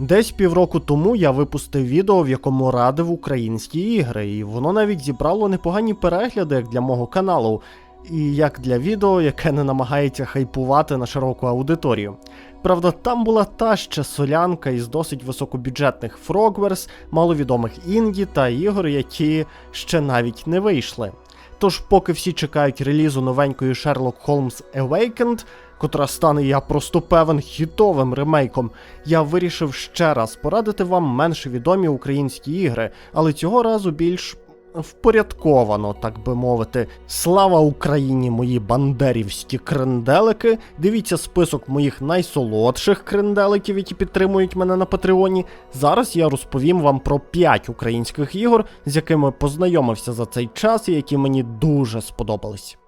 Десь півроку тому я випустив відео, в якому радив українські ігри, і воно навіть зібрало непогані перегляди як для мого каналу, і як для відео, яке не намагається хайпувати на широку аудиторію. Правда, там була та ще солянка із досить високобюджетних Frogwares, маловідомих інді та ігор, які ще навіть не вийшли. Тож, поки всі чекають релізу новенької Sherlock Holmes Awakened, котра стане, я просто певен, хітовим ремейком, я вирішив ще раз порадити вам менш відомі українські ігри, але цього разу більш впорядковано, так би мовити. Слава Україні, мої бандерівські кренделики. Дивіться список моїх найсолодших кренделиків, які підтримують мене на Патреоні. Зараз я розповім вам про 5 українських ігор, з якими познайомився за цей час і які мені дуже сподобались.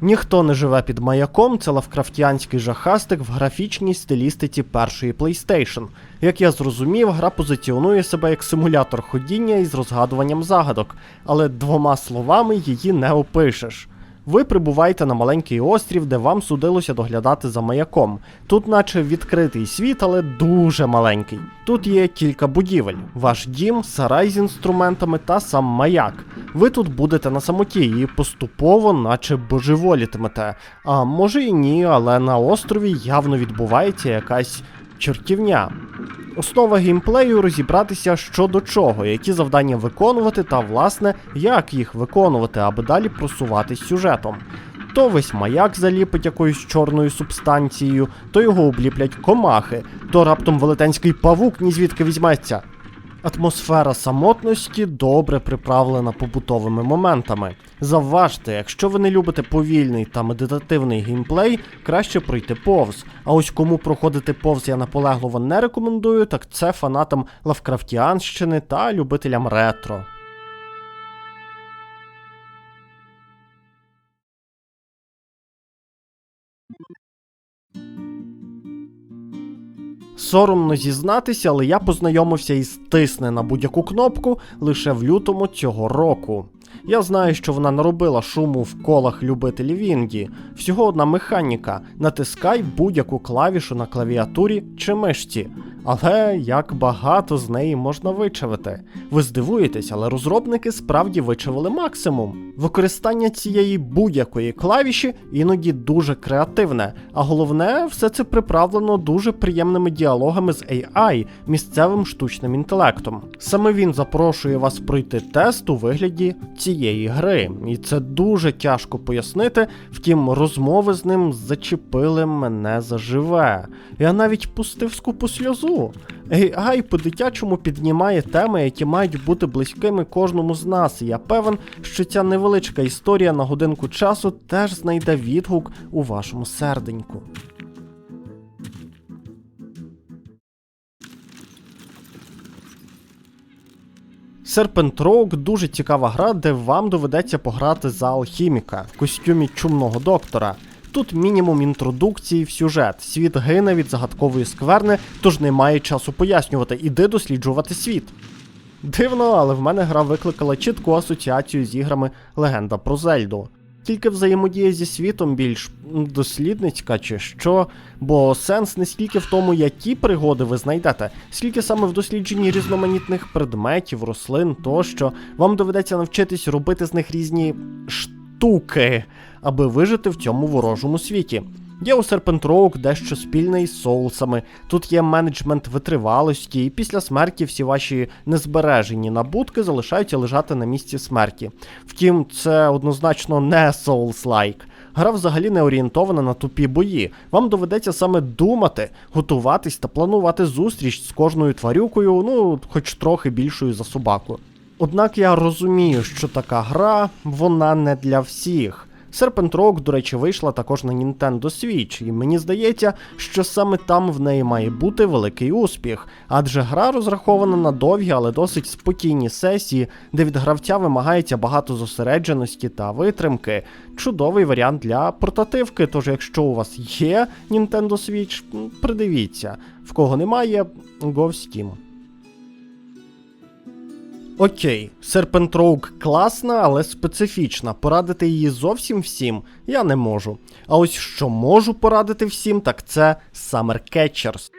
Ніхто не живе під маяком це лавкрафтіанський жахастик в графічній стилістиці першої PlayStation. Як я зрозумів, гра позиціонує себе як симулятор ходіння із розгадуванням загадок, але двома словами її не опишеш. Ви прибуваєте на маленький острів, де вам судилося доглядати за маяком. Тут, наче відкритий світ, але дуже маленький. Тут є кілька будівель: ваш дім, сарай з інструментами та сам маяк. Ви тут будете на самоті і поступово, наче божеволітимете. А може і ні, але на острові явно відбувається якась чортівня. Основа геймплею розібратися що до чого, які завдання виконувати, та власне як їх виконувати, аби далі просуватись сюжетом. То весь маяк заліпить якоюсь чорною субстанцією, то його обліплять комахи, то раптом велетенський павук ні звідки візьметься. Атмосфера самотності добре приправлена побутовими моментами. Завважте, якщо ви не любите повільний та медитативний геймплей, краще пройти повз. А ось кому проходити повз я наполегливо не рекомендую, так це фанатам Лавкрафтіанщини та любителям ретро. Соромно зізнатися, але я познайомився із тисне на будь-яку кнопку лише в лютому цього року. Я знаю, що вона наробила шуму в колах любителів інді. Всього одна механіка: натискай будь-яку клавішу на клавіатурі чи мишці. Але як багато з неї можна вичавити. Ви здивуєтесь, але розробники справді вичавили максимум. Використання цієї будь-якої клавіші іноді дуже креативне, а головне, все це приправлено дуже приємними діалогами з AI, місцевим штучним інтелектом. Саме він запрошує вас пройти тест у вигляді цієї гри, і це дуже тяжко пояснити. Втім, розмови з ним зачепили мене заживе. Я навіть пустив скупу сльозу. AI по-дитячому піднімає теми, які мають бути близькими кожному з нас. Я певен, що ця невеличка історія на годинку часу теж знайде відгук у вашому серденьку. Rogue дуже цікава гра, де вам доведеться пограти за алхіміка в костюмі чумного доктора. Тут мінімум інтродукції в сюжет. Світ гине від загадкової скверни, тож немає часу пояснювати, іди досліджувати світ. Дивно, але в мене гра викликала чітку асоціацію з іграми Легенда про Зельду. Тільки взаємодія зі світом більш дослідницька чи що, бо сенс не стільки в тому, які пригоди ви знайдете, скільки саме в дослідженні різноманітних предметів, рослин тощо, вам доведеться навчитись робити з них різні штуки, аби вижити в цьому ворожому світі. Є у Serpent Rogue дещо спільне із соусами. Тут є менеджмент витривалості, і після смерті всі ваші незбережені набутки залишаються лежати на місці смерті. Втім, це однозначно не Souls-like. Гра взагалі не орієнтована на тупі бої. Вам доведеться саме думати, готуватись та планувати зустріч з кожною тварюкою, ну, хоч трохи більшою за собаку. Однак я розумію, що така гра вона не для всіх. Serpent Rock, до речі, вийшла також на Nintendo Switch, і мені здається, що саме там в неї має бути великий успіх, адже гра розрахована на довгі, але досить спокійні сесії, де від гравця вимагається багато зосередженості та витримки. Чудовий варіант для портативки. Тож, якщо у вас є Nintendo Switch, придивіться, в кого немає, go Steam. Окей, Rogue класна, але специфічна. Порадити її зовсім всім я не можу. А ось що можу порадити всім, так це Summer Catchers.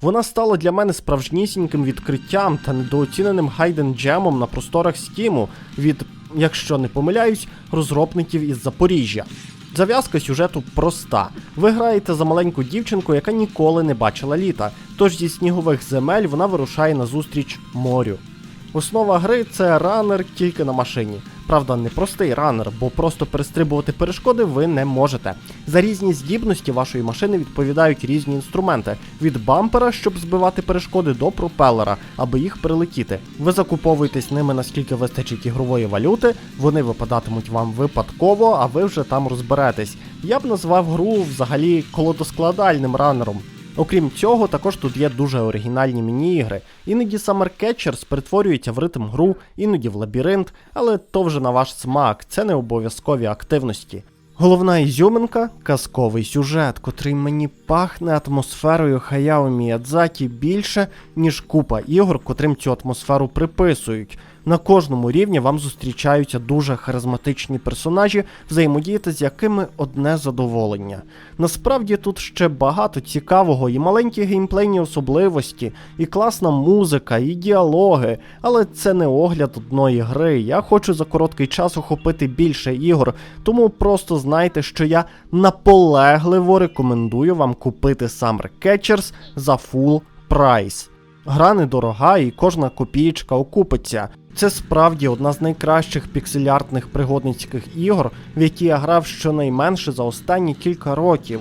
Вона стала для мене справжнісіньким відкриттям та недооціненим хайден джемом на просторах Стіму від, якщо не помиляюсь, розробників із Запоріжжя. Зав'язка сюжету проста. Ви граєте за маленьку дівчинку, яка ніколи не бачила літа. Тож зі снігових земель вона вирушає назустріч морю. Основа гри це ранер тільки на машині. Правда, не простий ранер, бо просто перестрибувати перешкоди ви не можете. За різні здібності вашої машини відповідають різні інструменти: від бампера, щоб збивати перешкоди, до пропелера, аби їх перелетіти. Ви закуповуєтесь ними наскільки вистачить ігрової валюти, вони випадатимуть вам випадково, а ви вже там розберетесь. Я б назвав гру взагалі колодоскладальним ранером. Окрім цього, також тут є дуже оригінальні міні-ігри. Іноді Summer Catchers перетворюється в ритм гру, іноді в лабіринт, але то вже на ваш смак, це не обов'язкові активності. Головна ізюминка казковий сюжет, котрий мені пахне атмосферою Хаяо Міядзакі більше, ніж купа ігор, котрим цю атмосферу приписують. На кожному рівні вам зустрічаються дуже харизматичні персонажі, взаємодіяти з якими одне задоволення. Насправді тут ще багато цікавого, і маленькі геймплейні особливості, і класна музика, і діалоги, але це не огляд одної гри. Я хочу за короткий час охопити більше ігор, тому просто знайте, що я наполегливо рекомендую вам купити Summer Catchers за full прайс. Гра недорога і кожна копієчка окупиться. Це справді одна з найкращих пікселяртних пригодницьких ігор, в які я грав щонайменше за останні кілька років.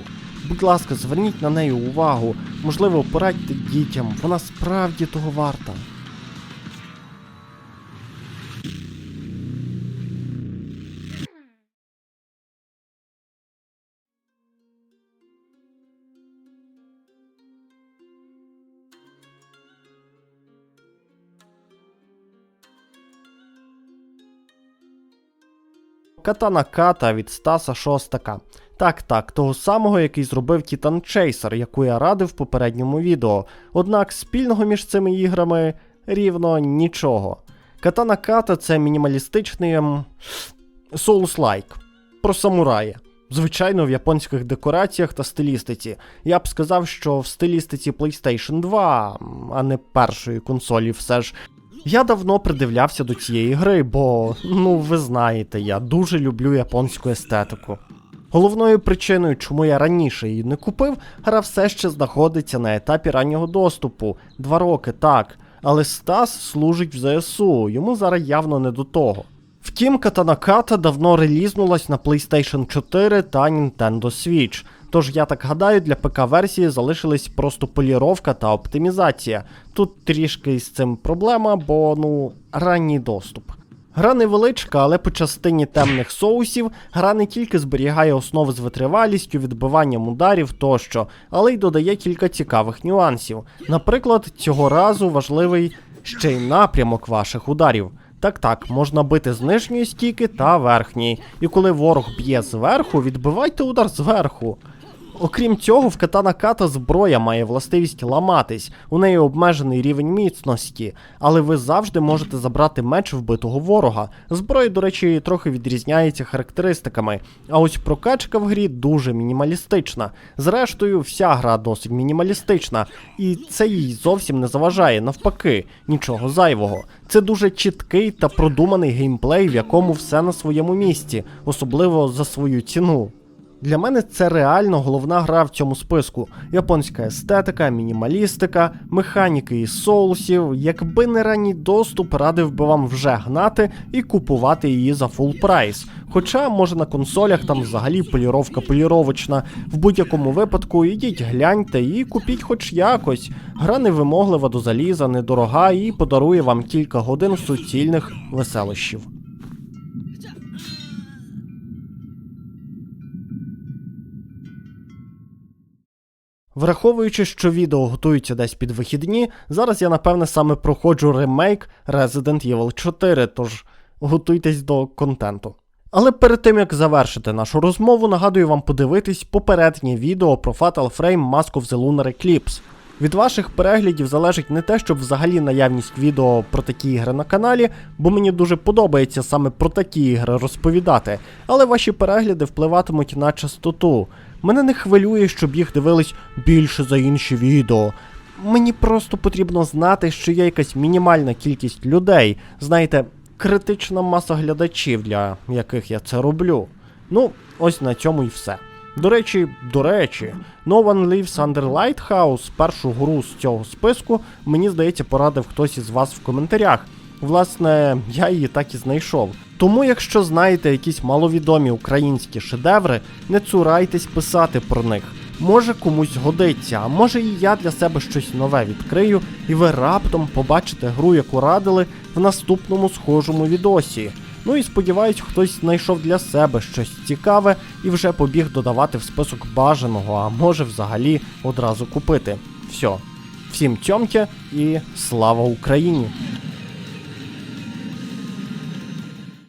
Будь ласка, зверніть на неї увагу, можливо, порадьте дітям, вона справді того варта. Катана Ката від Стаса Шостака. Так, так, того самого, який зробив Titan Chaser, яку я радив в попередньому відео. Однак спільного між цими іграми рівно нічого. Катана Ката це мінімалістичний ем, Souls-like про самурая. Звичайно, в японських декораціях та стилістиці. Я б сказав, що в стилістиці PlayStation 2, а не першої консолі, все ж. Я давно придивлявся до цієї гри, бо, ну ви знаєте, я дуже люблю японську естетику. Головною причиною, чому я раніше її не купив, гра все ще знаходиться на етапі раннього доступу. Два роки, так. Але Стас служить в ЗСУ, йому зараз явно не до того. Втім, Катанаката давно релізнулась на PlayStation 4 та Nintendo Switch. Тож я так гадаю, для ПК-версії залишились просто поліровка та оптимізація. Тут трішки з цим проблема, бо ну ранній доступ. Гра невеличка, але по частині темних соусів гра не тільки зберігає основи з витривалістю, відбиванням ударів тощо, але й додає кілька цікавих нюансів. Наприклад, цього разу важливий ще й напрямок ваших ударів. Так так, можна бити з нижньої стійки та верхньої. І коли ворог б'є зверху, відбивайте удар зверху. Окрім цього, в катана ката зброя має властивість ламатись, у неї обмежений рівень міцності, але ви завжди можете забрати меч вбитого ворога. Зброя, до речі, трохи відрізняється характеристиками. А ось прокачка в грі дуже мінімалістична. Зрештою, вся гра досить мінімалістична, і це їй зовсім не заважає, навпаки, нічого зайвого. Це дуже чіткий та продуманий геймплей, в якому все на своєму місці, особливо за свою ціну. Для мене це реально головна гра в цьому списку. Японська естетика, мінімалістика, механіки із соусів. Якби не ранній доступ, радив би вам вже гнати і купувати її за фул прайс. Хоча, може на консолях там взагалі поліровка поліровочна. В будь-якому випадку ідіть гляньте і купіть хоч якось. Гра невимоглива до заліза, недорога і подарує вам кілька годин суцільних веселощів. Враховуючи, що відео готується десь під вихідні, зараз я напевне саме проходжу ремейк Resident Evil 4, тож готуйтесь до контенту. Але перед тим як завершити нашу розмову, нагадую вам подивитись попереднє відео про Fatal Frame Mask of the Lunar Eclipse. Від ваших переглядів залежить не те, щоб взагалі наявність відео про такі ігри на каналі, бо мені дуже подобається саме про такі ігри розповідати, але ваші перегляди впливатимуть на частоту. Мене не хвилює, щоб їх дивились більше за інші відео. Мені просто потрібно знати, що є якась мінімальна кількість людей, знаєте, критична маса глядачів, для яких я це роблю. Ну, ось на цьому і все. До речі, до речі, No One Lives Under Lighthouse, першу гру з цього списку, мені здається, порадив хтось із вас в коментарях. Власне, я її так і знайшов. Тому, якщо знаєте якісь маловідомі українські шедеври, не цурайтесь писати про них. Може комусь годиться, а може і я для себе щось нове відкрию, і ви раптом побачите гру, яку радили в наступному схожому відосі. Ну і сподіваюсь, хтось знайшов для себе щось цікаве і вже побіг додавати в список бажаного, а може взагалі одразу купити. Все. Всім цьомки і слава Україні!